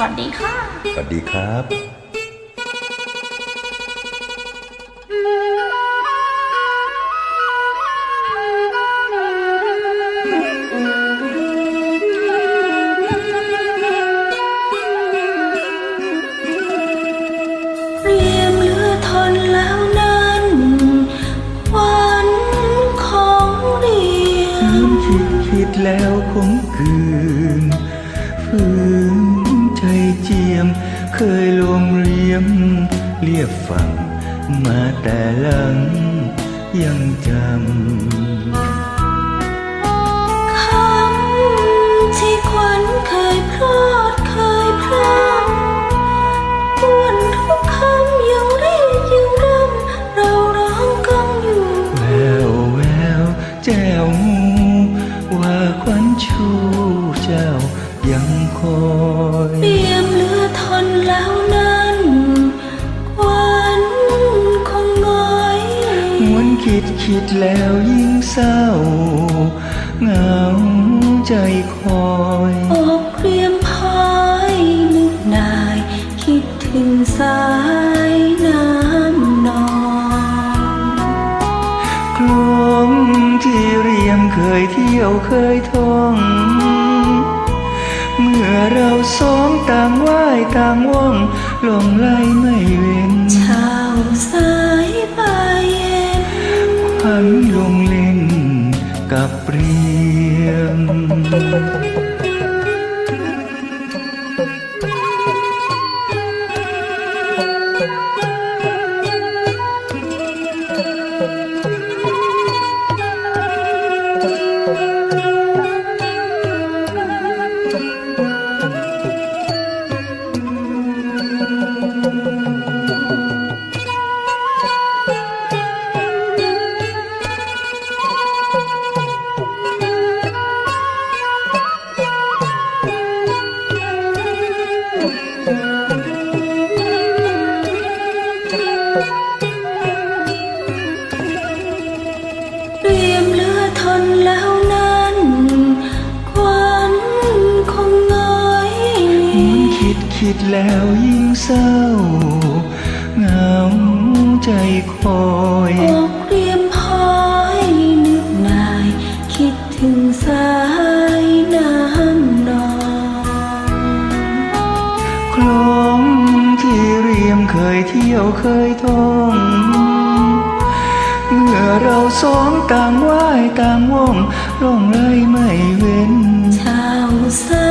วัสดีค่ะ สวัสดีครับ เรียมเหลือทนแล้วนั้น วันของเรียม คิดคิดแล้วคงคืนฝืนใจ เจียม เคยลวงเรียมเรียบฟังมาแต่หลังยังจำคำที่ขวัญเคยพลอดเคยพลาดตวนทุกคำยังเรียกยังรำเราร้องกังอยู่ แววแววแจ้วหูว่าควันชูเจ้ายังคอย คิดแล้วยิ่งเศร้าเหงาใจคอยอกเรียมพายนึกนาย คิดถึงสายน้ำนองกลมที่เรียมเคยเที่ยวเคยท่อง เมื่อเราสองต่างว่ายต่างว่องลงไล่ไม่เว เล่นกับเรียมเรียมเหลือทนแล้วนั้นควันคง คิดคิดแล้วยิ่งเศร้าเหงาใจคอยอกเรียมพายนึกนาย คิดถึงสา ที่เรียมเคยเที่ยวเคยท่อง เมื่อเราสองต่างว่ายต่างว่องร่องไรไม่เว้นเช้าสา